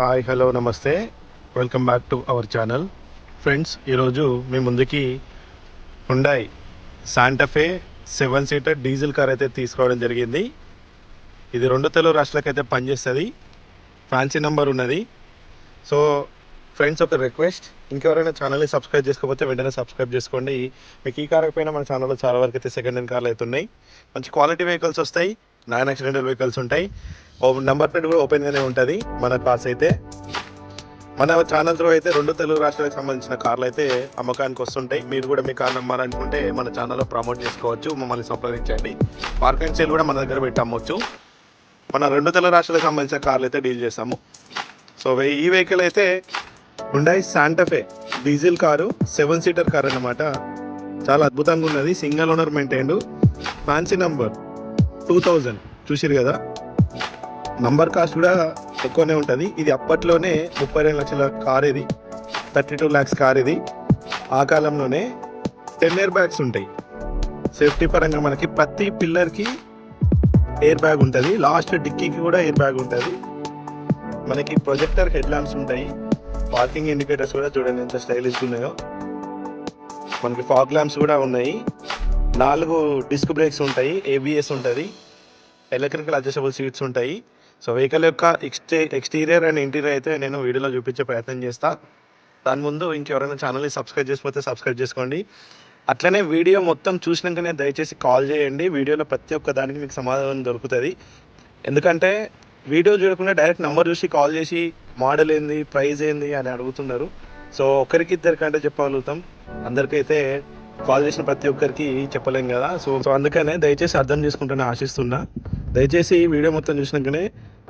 Hi hello నమస్తే. Welcome back to our channel friends ఈరోజు మీ ముందుకి Hyundai Santa Fe seven seater diesel car అయితే తీసుకోవడం జరిగింది. ఇది రెండు తెలుగు రాష్ట్రాలకైతే పనిచేస్తుంది. ఫ్యాన్సీ నెంబర్ ఉన్నది. సో ఫ్రెండ్స్ ఒక రిక్వెస్ట్ ఇంకెవరైనా ఛానల్ని సబ్స్క్రైబ్ చేసుకోకపోతే వెంటనే సబ్స్క్రైబ్ చేసుకోండి. మీకు ఈ కార్ పైన మన ఛానల్లో చాలా వరకు అయితే సెకండ్ హ్యాండ్ కార్లు అయితే ఉన్నాయి. మంచి క్వాలిటీ వెహికల్స్ వస్తాయి. నాన్ యాక్సిడెంటల్ వెహికల్స్ ఉంటాయి. నెంబర్ ప్లేట్ కూడా ఓపెన్గానే ఉంటుంది. మన కార్స్ అయితే. మన ఛానల్ అయితే రెండు తెలుగు రాష్ట్రాలకు సంబంధించిన కార్లు అయితే అమ్మకానికి వస్తుంటాయి. మీరు కూడా మీ కార్ అమ్మాలనుకుంటే మన ఛానల్లో ప్రమోట్ చేసుకోవచ్చు. మమ్మల్ని సంప్రదించండి. పార్క్ అండ్ సేల్ కూడా మన దగ్గర పెట్టి అమ్మొచ్చు. మన రెండు తెలుగు రాష్ట్రాలకు సంబంధించిన కార్లు అయితే డీల్ చేస్తాము. సో ఈ వెహికల్ అయితే Hyundai Santa Fe diesel car seven seater car అన్నమాట. చాలా అద్భుతంగా ఉన్నది. Single owner maintained. Fancy number two thousand. చూసారు కదా? నంబర్ కాస్ట్ కూడా ఎక్కువనే ఉంటుంది. ఇది అప్పట్లోనే ముప్పై రెండు లక్షల కార్ ఇది. థర్టీ టూ ల్యాక్స్ కార్ ఇది. ఆ కాలంలోనే టెన్ ఇయర్ బ్యాగ్స్ ఉంటాయి. సేఫ్టీ పరంగా మనకి ప్రతి పిల్లర్కి ఎయిర్ బ్యాగ్ ఉంటుంది. లాస్ట్ డిక్కీకి కూడా ఎయిర్ బ్యాగ్ ఉంటుంది. మనకి ప్రొజెక్టర్ హెడ్ ల్యాంప్స్ ఉంటాయి. పార్కింగ్ ఇండికేటర్స్ కూడా చూడండి ఎంత స్టైలిష్ ఉన్నాయో. మనకి ఫాగ్ ల్యాంప్స్ కూడా ఉన్నాయి. నాలుగు డిస్క్ బ్రేక్స్ ఉంటాయి ఏబిఎస్ ఉంటుంది ఎలక్ట్రికల్ అడ్జస్టబుల్ సీట్స్ ఉంటాయి. సో వెహికల్ యొక్క ఎక్స్టే ఎక్స్టీరియర్ అండ్ ఇంటీరియర్ అయితే నేను వీడియోలో చూపించే ప్రయత్నం చేస్తా. దాని ముందు ఇంకెవరైనా ఛానల్ని సబ్స్క్రైబ్ చేసిపోతే సబ్స్క్రైబ్ చేసుకోండి. అట్లనే వీడియో మొత్తం చూసినాకనే దయచేసి కాల్ చేయండి. వీడియోలో ప్రతి ఒక్క దానికి మీకు సమాధానం దొరుకుతుంది. ఎందుకంటే వీడియో చూడకుండా డైరెక్ట్ నెంబర్ చూసి కాల్ చేసి మోడల్ ఏంది ప్రైస్ ఏంది అని అడుగుతున్నారు. సో ఒకరికి ఇద్దరికంటే చెప్పగలుగుతాం. అందరికైతే కాల్ చేసిన ప్రతి ఒక్కరికి చెప్పలేం కదా. సో సో అందుకనే దయచేసి అర్థం చేసుకుంటాను ఆశిస్తున్నా. దయచేసి ఈ వీడియో మొత్తం చూసినాకనే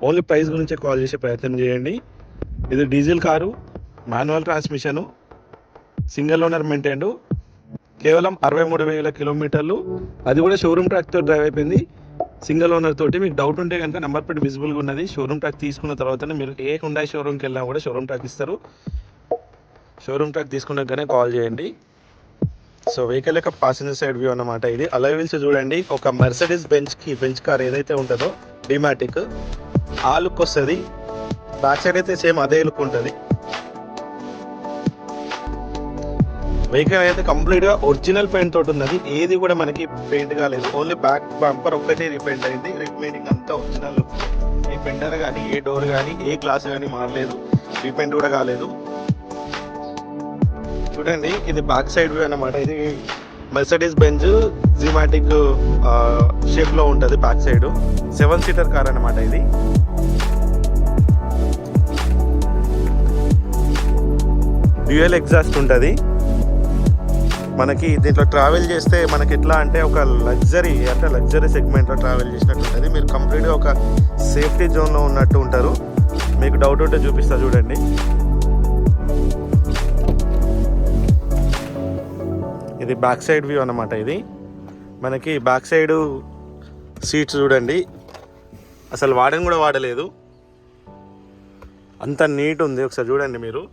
ఓన్లీ ప్రైస్ గురించే కాల్ చేసే ప్రయత్నం చేయండి. ఇది diesel car manual transmission single owner maintained కేవలం అరవై మూడు వేల కిలోమీటర్లు. అది కూడా షోరూమ్ ట్రాక్తో డ్రైవ్ అయిపోయింది. సింగిల్ ఓనర్ తోటి మీకు డౌట్ ఉంటే కనుక నెంబర్ ప్లేట్ విజిబుల్గా ఉన్నది. షోరూమ్ ట్రాక్ తీసుకున్న తర్వాతనే మీరు ఏ హుండాయ్ షోరూమ్కి వెళ్ళినా కూడా షోరూమ్ ట్రాక్ ఇస్తారు. షోరూమ్ ట్రాక్ తీసుకున్నాకనే కాల్ చేయండి. సో వెహికల్ యొక్క పాసింజర్ సైడ్ వ్యూ అనమాట ఇది. అలై వీల్స్ చూడండి. ఒక మెర్సడీస్ బెంచ్కి బెంచ్ కార్ ఏదైతే ఉంటుందో డిమాటిక్ ఆ లుక్ వస్తుంది. బ్యాక్ సైడ్ అయితే సేమ్ అదే లుక్ ఉంటుంది. వెహికల్ అయితే కంప్లీట్గా ఒరిజినల్ పెయింట్ తోటి ఉన్నది. ఏది కూడా మనకి పెయింట్ కాలేదు. ఓన్లీ బ్యాక్ బంపర్ ఒక్కటే రిపెయింట్ అయింది. రిమైనింగ్ అంతా ఒరిజినల్ ఏ పెండర్ కానీ ఏ డోర్ కానీ ఏ గ్లాస్ కానీ మారలేదు. రీపెయింట్ కూడా కాలేదు. చూడండి ఇది బ్యాక్ సైడ్ వ్యూ అన్నమాట. ఇది మెర్సడీస్ బెంజ్ జిమాటిక్ షేప్లో back side seven seater car అన్నమాట ఇది. డ్యూయల్ ఎగ్జాస్ట్ ఉంటుంది. మనకి దీంట్లో ట్రావెల్ చేస్తే మనకి ఎట్లా అంటే ఒక లగ్జరీ అంటే లగ్జరీ సెగ్మెంట్లో ట్రావెల్ చేసినట్టు ఉంటుంది. మీరు కంప్లీట్గా ఒక సేఫ్టీ జోన్లో ఉన్నట్టు ఉంటారు. మీకు డౌట్ ఉంటే చూపిస్తా చూడండి. ఇది బ్యాక్ సైడ్ వ్యూ అనమాట ఇది. మనకి బ్యాక్ సైడ్ సీట్స్ చూడండి. అసలు వాడని కూడా వాడలేదు. అంత నీట్ ఉంది. ఒకసారి చూడండి మీరు.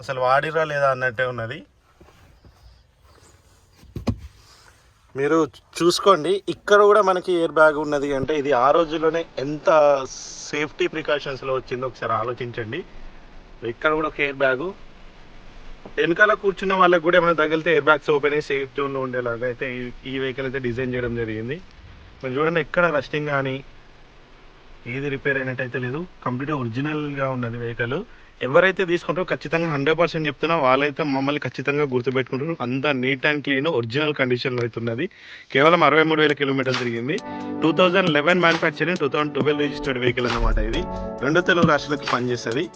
అసలు వాడిరా లేదా అన్నట్టే ఉన్నది. మీరు చూసుకోండి. ఇక్కడ కూడా మనకి ఎయిర్ బ్యాగ్ ఉన్నది అంటే ఇది ఆ రోజుల్లోనే ఎంత సేఫ్టీ ప్రికాషన్స్లో వచ్చిందో ఒకసారి ఆలోచించండి. ఇక్కడ కూడా ఒక ఎయిర్ బ్యాగు వెనకాల కూర్చున్న వాళ్ళకి కూడా ఏమైనా తగిలితే ఎయిర్ బ్యాగ్స్ ఓపెన్ అయ్యి సేఫ్ జోన్లో ఉండేలాగా అయితే ఈ- వెహికల్ అయితే డిజైన్ చేయడం జరిగింది. మీరు చూడండి ఎక్కడ రస్టింగ్ కానీ ఏది రిపేర్ అయినట్టు అయితే లేదు. కంప్లీట్గా ఒరిజినల్గా ఉన్నది వెహికల్ ఎవరైతే తీసుకుంటారో ఖచ్చితంగా హండ్రెడ్ పర్సెంట్ చెప్తున్నా వాళ్ళైతే మమ్మల్ని ఖచ్చితంగా గుర్తుపెట్టుకుంటారు. అంత నీట్ అండ్ క్లీన్ ఒరిజినల్ కండిషన్లో అయితే ఉన్నది. కేవలం అరవై మూడు వేల కిలోమీటర్లు తిరిగింది. Two thousand eleven manufacturing two thousand twelve registered vehicle అనమాట ఇది. రెండు తెలుగు రాష్ట్రాలకు పనిచేస్తుంది.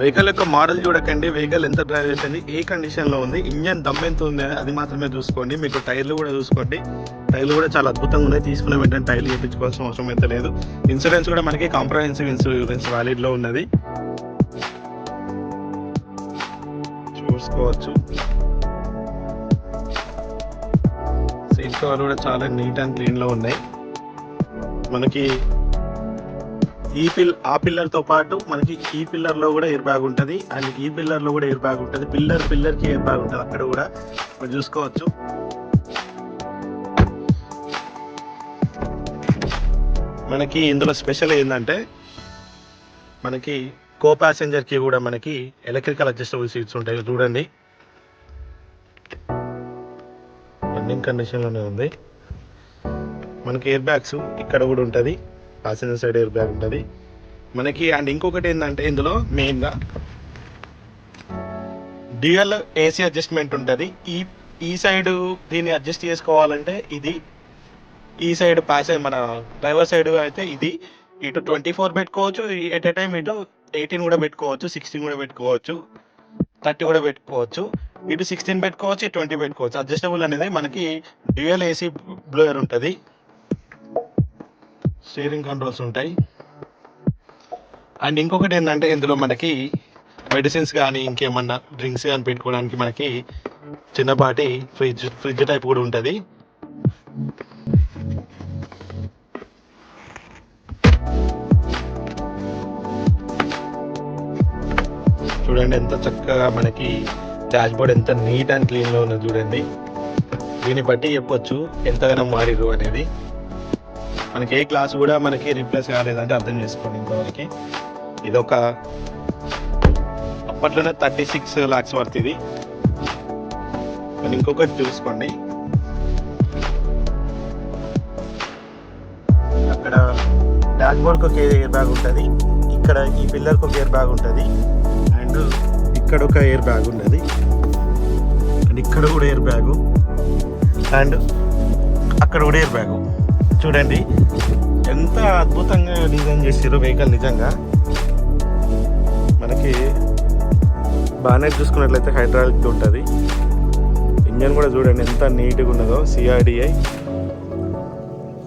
వెహికల్ యొక్క మోడల్ చూడకండి. వెహికల్ ఎంత డ్రైవ్ చేసింది ఏ కండిషన్లో ఉంది ఇంజన్ దమ్ ఎంత ఉంది అది మాత్రమే చూసుకోండి. మీకు టైర్లు కూడా చూసుకోండి. టైర్లు కూడా చాలా అద్భుతంగా ఉన్నాయి. తీసుకున్న వెంటనే టైర్లు చేయించుకోవాల్సిన అవసరం అయితే లేదు. ఇన్సూరెన్స్ కూడా మనకి కాంప్రహెన్సివ్ ఇన్సూరెన్స్ వ్యాలిడ్లో ఉన్నది. చూసుకోవచ్చు. సీట్ కవర్ కూడా చాలా నీట్ అండ్ క్లీన్లో ఉన్నాయి. మనకి ఈ పిల్ ఆ పిల్లర్తో పాటు మనకి ఈ పిల్లర్లో కూడా ఎయిర్ బ్యాగ్ ఉంటుంది. అండ్ ఈ పిల్లర్లో కూడా ఎయిర్ బ్యాగ్ ఉంటుంది. పిల్లర్ పిల్లర్కి ఎయిర్ బ్యాగ్ ఉంటుంది. అక్కడ కూడా మనం చూసుకోవచ్చు. మనకి ఇందులో స్పెషల్ ఏంటంటే మనకి కో ప్యాసెంజర్కి కూడా మనకి ఎలక్ట్రికల్ అడ్జస్టబుల్ సీట్స్ ఉంటాయి. చూడండి. రన్నింగ్ కండిషన్లోనే ఉంది. మనకి ఎయిర్ బ్యాగ్స్ ఇక్కడ కూడా ఉంటుంది. ప్యాసింజర్ సైడ్ ఎయిర్ బ్యాగ్ ఉంటుంది. మనకి అండ్ ఇంకొకటి ఏంటంటే ఇందులో మెయిన్గా డ్యూయల్ ఏసీ అడ్జస్ట్మెంట్ ఉంటుంది. ఈ ఈ సైడ్ దీన్ని అడ్జస్ట్ చేసుకోవాలంటే ఇది ఈ సైడ్ ప్యాసేజ్ మన డ్రైవర్ సైడ్ అయితే ఇది. ఇటు ట్వంటీ ఫోర్ పెట్టుకోవచ్చు ఎట్ ఎ టైం ఇటు ఎయిటీన్ కూడా పెట్టుకోవచ్చు సిక్స్టీన్ కూడా పెట్టుకోవచ్చు థర్టీ కూడా పెట్టుకోవచ్చు. ఇటు సిక్స్టీన్ పెట్టుకోవచ్చు ట్వంటీ పెట్టుకోవచ్చు. అడ్జస్టబుల్ అనేది మనకి డ్యూయల్ ఏసీ బ్లోయర్ ఉంటుంది. స్టీరింగ్ కంట్రోల్స్ ఉంటాయి. అండ్ ఇంకొకటి ఏంటంటే ఇందులో మనకి మెడిసిన్స్ కానీ ఇంకేమన్నా డ్రింక్స్ కానీ పెట్టుకోవడానికి మనకి చిన్నపాటి ఫ్రిడ్జ్ ఫ్రిడ్జ్ టైప్ కూడా ఉంటుంది. చూడండి ఎంత చక్కగా మనకి డాష్ బోర్డ్ ఎంత నీట్ అండ్ క్లీన్లో ఉన్నది చూడండి. దీన్ని బట్టి చెప్పొచ్చు ఎంతగానో మారిరు అనేది. మనకి ఏ క్లాస్ కూడా మనకి రీప్లేస్ కాలేదంటే అర్థం చేసుకోండి ఇంతవరకు. ఇది ఒక అప్పట్లోనే థర్టీ సిక్స్ లాక్స్ పడుతుంది మరి ఇంకొకటి చూసుకోండి. అక్కడ డాష్ బోర్డ్కి ఒక ఎయిర్ బ్యాగ్ ఉంటుంది. ఇక్కడ ఈ పిల్లర్కి ఒక ఎయిర్ బ్యాగ్ ఉంటుంది. అండ్ ఇక్కడ ఒక ఎయిర్ బ్యాగ్ ఉన్నది. అండ్ ఇక్కడ కూడా ఎయిర్ బ్యాగు అండ్ అక్కడ కూడా ఎయిర్ బ్యాగు చూడండి. ఎంత అద్భుతంగా డిజైన్ చేసారు వెహికల్ నిజంగా. మనకి బాగానే చూసుకున్నట్లయితే హైడ్రాలిక్ ఉంటుంది. ఇంజన్ కూడా చూడండి ఎంత నీట్గా ఉన్నదో సిఆర్డిఐ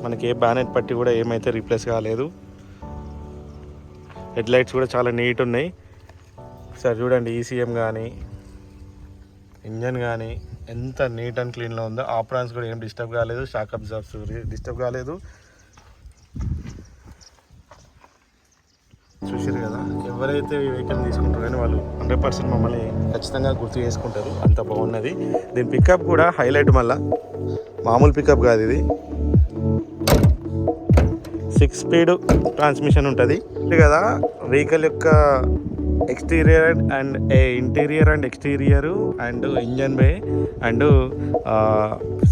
మనకి ఏ బ్యానెట్ పట్టి కూడా ఏమైతే రీప్లేస్ కాలేదు. హెడ్ లైట్స్ కూడా చాలా నీట్ ఉన్నాయి. ఒకసారి చూడండి ఈసీఎం కానీ ఇంజన్ కానీ ఎంత నీట్ అండ్ క్లీన్లో ఉందో ఆపరాన్స్ కూడా ఏం డిస్టర్బ్ కాలేదు. షాక్ అబ్జర్వ్స్ డిస్టర్బ్ కాలేదు. చూసారు కదా ఎవరైతే ఈ వెహికల్ తీసుకుంటారో కానీ వాళ్ళు హండ్రెడ్ పర్సెంట్ మమ్మల్ని ఖచ్చితంగా గుర్తు చేసుకుంటారు. అంత బాగున్నది. దీని పికప్ కూడా హైలైట్ మళ్ళా. మామూలు పికప్ కాదు ఇది. సిక్స్ స్పీడ్ ట్రాన్స్మిషన్ ఉంటుంది. కదా వెహికల్ యొక్క exterior and interior and exterior and engine bay and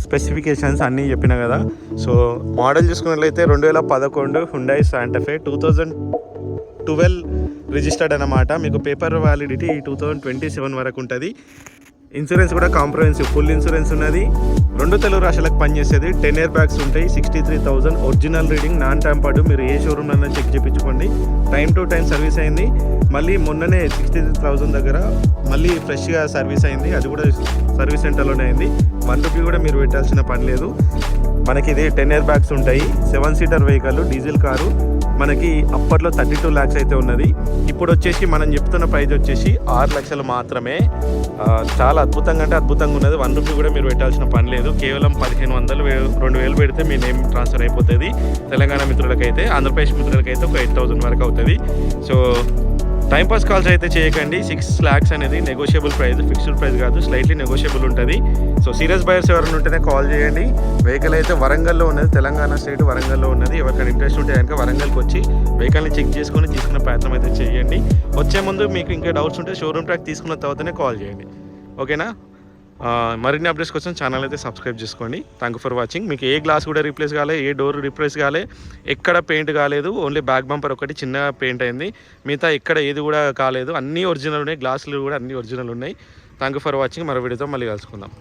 specifications అన్నీ చెప్పిన కదా. సో మోడల్ చూసుకున్నట్లయితే రెండు వేల పదకొండు Hyundai Santa Fe two thousand twelve registered అనమాట మీకు paper validity two thousand twenty seven వరకు ఉంటుంది. ఇన్సూరెన్స్ కూడా కాంప్రహెన్సివ్ ఫుల్ ఇన్సూరెన్స్ ఉన్నది. రెండు తెలుగు రాష్ట్రాలకు పనిచేసేది. టెన్ ఇయర్ బ్యాగ్స్ ఉంటాయి. Sixty three thousand original reading non tampered మీరు ఏ షోరూమ్ అన్నా చెక్ చేయించుకోండి టైం టు టైం సర్వీస్ అయింది. మళ్ళీ మొన్ననే సిక్స్టీ త్రీ థౌసండ్ దగ్గర మళ్ళీ ఫ్రెష్గా సర్వీస్ అయింది. అది కూడా సర్వీస్ సెంటర్లోనే అయింది. వన్ రూపీ కూడా మీరు పెట్టాల్సిన పని లేదు. మనకి ఇది టెన్ ఇయర్ బ్యాగ్స్ ఉంటాయి. Seven seater vehicle diesel car మనకి అప్పట్లో థర్టీ టూ ల్యాక్స్ అయితే ఉన్నది. ఇప్పుడు వచ్చేసి మనం చెప్తున్న ప్రైజ్ వచ్చేసి ఆరు లక్షలు మాత్రమే. చాలా అద్భుతంగా అంటే అద్భుతంగా ఉన్నది. వన్ రూపీ కూడా మీరు పెట్టాల్సిన పని లేదు. కేవలం పదిహేను వందలు రెండు వేలు పెడితే మీ నేమ్ ట్రాన్స్ఫర్ అయిపోతుంది. తెలంగాణ మిత్రులకైతే ఆంధ్రప్రదేశ్ మిత్రులకైతే ఒక ఎయిట్ థౌసండ్ వరకు అవుతుంది. సో టైంపాస్ కాల్స్ అయితే చేయకండి. సిక్స్ ల్యాక్స్ అనేది నెగోషియబుల్ ప్రైస్ ఫిక్స్డ్ ప్రైస్ కాదు స్లైట్లీ నెగోషియబుల్ ఉంటుంది. సో సీరియస్ బయర్స్ ఎవరైనా ఉంటేనే కాల్ చేయండి. వెహికల్ అయితే వరంగల్లో ఉన్నది తెలంగాణ స్టేట్ వరంగల్లో ఉన్నది. ఎవరికైనా ఇంట్రెస్ట్ ఉంటే కనుక వరంగల్కి వచ్చి వెహికల్ని చెక్ చేసుకొని తీసుకునే ప్రయత్నం అయితే చేయండి. వచ్చే ముందు మీకు ఇంకా డౌట్స్ ఉంటే షోరూమ్ ట్రాక్ తీసుకున్న తర్వాతనే కాల్ చేయండి. ఓకేనా మరిన్ని అప్డేట్స్ కోసం ఛానల్ అయితే సబ్స్క్రైబ్ చేసుకోండి. థ్యాంక్ యూ ఫర్ వాచింగ్ మీకు ఏ గ్లాస్ కూడా రీప్లేస్ కాలే ఏ డోర్ రీప్లేస్ కాలే ఎక్కడ పెయింట్ కాలేదు ఓన్లీ బ్యాక్ బంపర్ ఒకటి చిన్న పెయింట్ అయింది. మిగతా ఎక్కడ ఏది కూడా కాలేదు. అన్నీ ఒరిజినల్ ఉన్నాయి. గ్లాసులు కూడా అన్నీ ఒరిజినల్ ఉన్నాయి. థ్యాంక్ యూ ఫర్ వాచింగ్ మరో వీడియోతో మళ్ళీ కలుసుకుందాం.